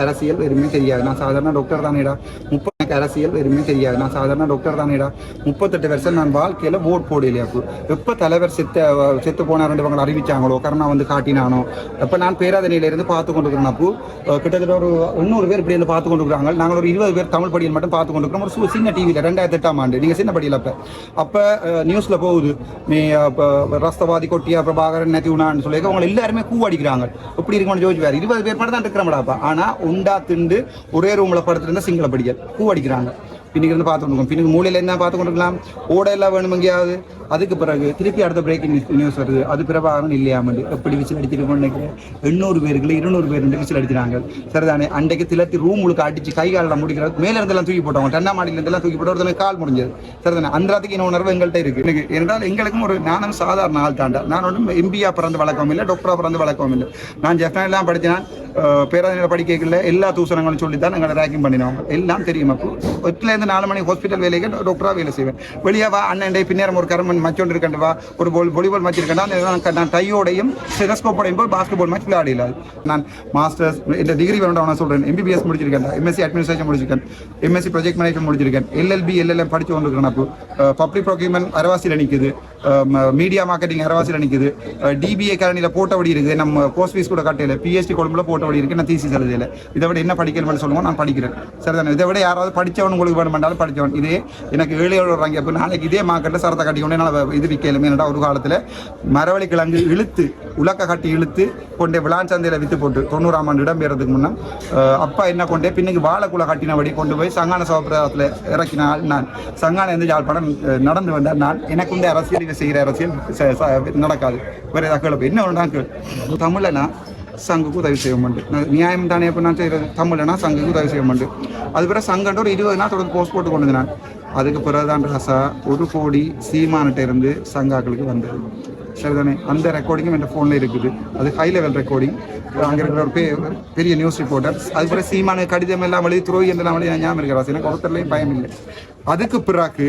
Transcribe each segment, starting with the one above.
அரசியல் எதுவுமே தெரியாது. நான் சாதாரண டாக்டர் தானேடா. முப்பது எனக்கு அரசியல் எதுவுமே தெரியாது. நான் சாதாரண டாக்டர் தானேடா. முப்பத்தெட்டு வருஷம் நான் வாழ்க்கையில் ஓட் போடலையா? எப்போ தலைவர் செத்த செத்து போனார் இவங்க அறிவிச்சாங்களோ? கருணா வந்து காட்டினானோ? அப்போ நான் பேராதனையில இருந்து பார்த்து கொண்டிருக்கிறேன் அப்போ. கிட்டத்தட்ட ஒரு இன்னொரு பேர் இப்படி இருந்து பார்த்து கொண்டிருக்கிறாங்க. நாங்கள் ஒரு இருபது பேர் தமிழ் படியில் மட்டும் பார்த்து கொண்டிருக்கிறோம். ஒரு சு- சின்ன டிவியில் ரெண்டாயிரத்தி எட்டாம் ஆண்டு. நீங்கள் சின்ன படியில் அப்போ. அப்போ நியூஸில் போகுது. நீ அப்ப ரஸ்தவாதி கொட்டியா பிரபாகரன் நெத்திவுனான்னு சொல்லி அவங்க எல்லாருமே கூ அடிக்கிறாங்க. எப்படி இருக்கணும்னு ஜோஜி வேறு இருபது பேர் மட்டும் தான் இருக்கிறோம்டாப்பா ஆனால் உண்டா திண்டு ஒரே ரூமில் படுத்துருந்தா சிங்கள படிக்கல் பூ அடிக்கிறாங்க. பின்னுக்கு இருந்து பார்த்து கொண்டு பின்னுக்கு மூலையில் என்ன பார்த்து கொண்டிருக்கலாம் ஓட எல்லாம் வேணும் எங்கேயாவது அதுக்கு பிறகு திருப்பி அடுத்த பிரேக்கிங் நியூஸ் வருது. அது பிரபாகரன் இல்லையாமண்டு எப்படி விசில் அடிச்சிருக்கோம்னு நினைக்கிறேன். எண்ணூறு பேருக்குள்ள இருநூறு பேர் ரெண்டு விசில் அடிக்கிறாங்க. சரிதானே? அன்றைக்கு திலத்தி ரூம் முழுக்க அடிச்சு கை காலெல்லாம் முடிக்கிறது மேல இருந்தெல்லாம் தூக்கி போட்டவங்க. டென்னா மாடியில இருந்தெல்லாம் தூக்கி போட்டு ஒருத்தனுக்கு கால் முடிஞ்சது. சரிதானே? அந்த ராத்துக்கு இன்னும் உணர்வு எங்கள்கிட்ட இருக்கு. எனக்கு என்றால் எங்களுக்கும் ஒரு நானும் சாதாரண ஆள் தாண்டா. நான் ஒன்றும் எம்பியா பிறந்து வழக்கம் இல்லை டாக்டரா பிறந்து வழக்கம் இல்லை. நான் ஜெஃப்னா எல்லாம் படித்தேன் பேராதனையில் படிக்கல எல்லா தூசணங்களும் சொல்லி தான் எங்களை ரேக்கிங் பண்ணினவங்க. எல்லாம் தெரியும். அப்போ எட்டுலேருந்து நாலு மணி ஹாஸ்பிட்டல் வேலைக்கு டாக்டராக வேலை செய்வேன். வெளியே வா அண்ணன் பின்னேரம் ஒரு கரமன் மச்சோண்டு இருக்கண்டு வா ஒரு பால் வாலிபால் மேட்ச் இருக்கண்டா நான் நான் டையோடையும் ஸ்டெதஸ்கோப்போடையும் போய் பாஸ்கெட் பால் மேட்ச் விளையாடல நான் மாஸ்டர்ஸ் இந்த டிகிரி வேண்டாம் நான் சொல்கிறேன் எம்பிபிஎஸ் முடிச்சிருக்கேன் எம்எஸ்சி அட்மினிஸ்ட்ரேஷன் முடிச்சிருக்கேன். எம்எஸ்சி ப்ராஜெக்ட் மேனேஜ்மெண்ட் முடிச்சிருக்கேன். எல்எல்பி எல்எல்எம் படிச்சு கொண்டிருக்கேன் அப்போ பப்ளிக் ப்ரொக்யூமெண்ட் அரவாசியில் நிற்குது மீடியா மார்க்கெட்டிங் அரவாசியில் நிற்குது டிபிஏ கரணியில் போட்டபடி இருக்குது. நம்ம போஸ்ட் ஃபீஸ் கூட கட்டையில் பிஎஸ்டி கொழும்புல போட்டபடி இருக்குது நான் தீசி எழுதியில் இதை விட என்ன படிக்கணும்னு சொல்லுவோம் நான் படிக்கிறேன். சரிதானே? இதை விட யாராவது படித்தவன் உங்களுக்கு வேணுமென்றாலும் படித்தவன் இதே எனக்கு ஏழையோட வராங்க அப்போ நாளைக்கு இதே மார்க்கெட்டில் சரத்தை கட்டி கொண்டு என்னால் இது விற்கலுமே என்னடா ஒரு காலத்தில் மரவழி கிழங்கு இழுத்து உலக்க கட்டி இழுத்து கொண்டே விளாஞ்சந்தையில் சந்தையில் போட்டு தொண்ணூறாம் ஆண்டு இடம்பெறதுக்கு பெறதுக்கு முன்னே அப்பா என்ன கொண்டே பின்னுக்கு வாழைக்குள்ள கட்டினபடி கொண்டு போய் சங்கான சோப்பிரத்தில் இறக்கினால் நான் சங்கான எந்த யாழ்ப்பாணம் நடந்து வந்தால் நான் எனக்கு இந்த அரசியல் இவன் செய்கிற அரசியல்? ச- நடக்காது. வேற ஏதாவது கேள்வி என்ன வேண்டாம் கேள். தமிழனா சங்குக்கு உதவி செய்ய மாட்டேன் நியாயம் தானே இப்போ நான் செய்கிறது தமிழனா சங்குக்கு உதவி செய்ய மாட்டேன் அது பிறகு சங்கன்ற ஒரு இருபது நாள் தொடர்ந்து போஸ்ட் போட்டு கொண்டு வந்தேன் நான் அதுக்கு பிறகுதான் ராசா ஒரு கோடி சீமானிட்ட இருந்து சங்காக்களுக்கு வந்தது. சரிதானே? அந்த ரெக்கார்டிங்கும் என் ஃபோனில் இருக்குது. அது ஹை லெவல் ரெக்கார்டிங் அங்கே இருக்கிற ஒரு பெரிய நியூஸ் ரிப்போர்ட்டர் அதுக்கப்புறம் சீமான கடிதம் எல்லாம் வழி துரோகி எல்லாம் வழி நான் இருக்கிற இருக்கிறாஸ் எனக்கு ஒருத்தர்லையும் பயம் இல்லை. அதுக்கு பிறகு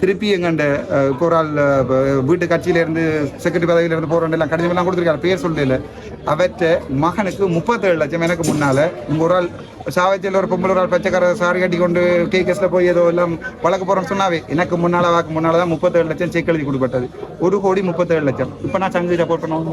திருப்பி எங்கண்ட அஹ், இப்போ ஒரு ஆள் வீட்டு கட்சியில இருந்து செக்ரட்டரி பதவியில இருந்து போறோம் எல்லாம் கடிதம் எல்லாம் கொடுத்துருக்காரு பேர் சொல்லல. அவற்றை மகனுக்கு முப்பத்தேழு லட்சம் எனக்கு முன்னால உங்க ஒரு ஆள் சாவச்சியில் ஒரு பொம்பளை ஒரு ஆள் பச்சைக்கார சாரி கட்டி கொண்டு கே கேஸ்ல போய் ஏதோ எல்லாம் வழக்கு போறோம்னு சொன்னாவே எனக்கு முன்னால வாக்கு முன்னால தான் முப்பத்தேழு லட்சம் செக் எழுதி கொடுக்கப்பட்டது. ஒரு கோடி முப்பத்தேழு லட்சம். இப்போ நான் சங்கு ரிப்போர்ட் பண்ணுவோம்